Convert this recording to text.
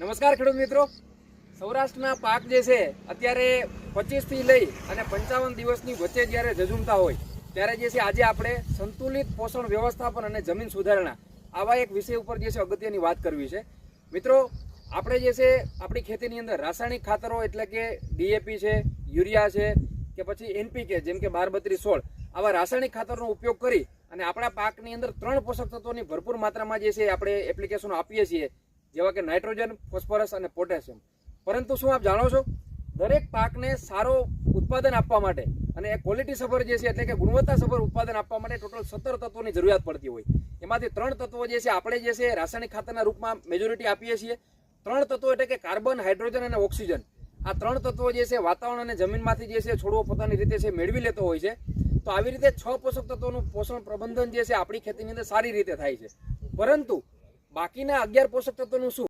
નમસ્કાર ખેડૂત મિત્રો. સૌરાષ્ટ્રના પાક જે છે, અત્યારે પચીસથી લઈ અને પંચાવન દિવસની વચ્ચે જ્યારે ઝઝુમતા હોય, ત્યારે જે છે આજે આપણે સંતુલિત પોષણ વ્યવસ્થાપન અને જમીન સુધારણા આવા એક વિષય ઉપર જે છે અગત્યની વાત કરવી છે. મિત્રો, આપણે જે છે આપણી ખેતીની અંદર રાસાયણિક ખાતરો એટલે કે ડીએપી છે, યુરિયા છે કે પછી એનપીકે જેમ કે બાર બત્રીસ સોળ, આવા રાસાયણિક ખાતરનો ઉપયોગ કરી અને આપણા પાકની અંદર ત્રણ પોષક તત્વોની ભરપૂર માત્રામાં જે છે આપણે એપ્લિકેશનો આપીએ છીએ જેવા કે નાઇટ્રોજન, ફોસ્ફરસ અને પોટેશિયમ. પરંતુ શું આપ જાણો છો? દરેક પાકને સારો ઉત્પાદન આપવા માટે અને ક્વોલિટી સફર જે છે, એટલે કે ગુણવત્તા સફર ઉત્પાદન આપવા માટે ટોટલ સત્તર તત્વોની જરૂરિયાત પડતી હોય. એમાંથી ત્રણ તત્વો જે છે, આપણે જે છે, રાસાયણિક ખાતરના રૂપમાં મેજોરિટી આપીએ છીએ. ત્રણ તત્વો એટલે કે કાર્બન હાઇડ્રોજન અને ઓક્સિજન આ ત્રણ તત્વો જે છે, વાતાવરણ અને જમીનમાંથી જે છે છોડવો પોતાની રીતે છે, મેળવી લેતો હોય છે. તો આવી રીતે છ પોષક તત્વોનું પોષણ પ્રબંધન જે છે, આપણી ખેતીની અંદર સારી રીતે થાય છે. પરંતુ બાકીના અગિયાર પોષક તત્વોનું શું?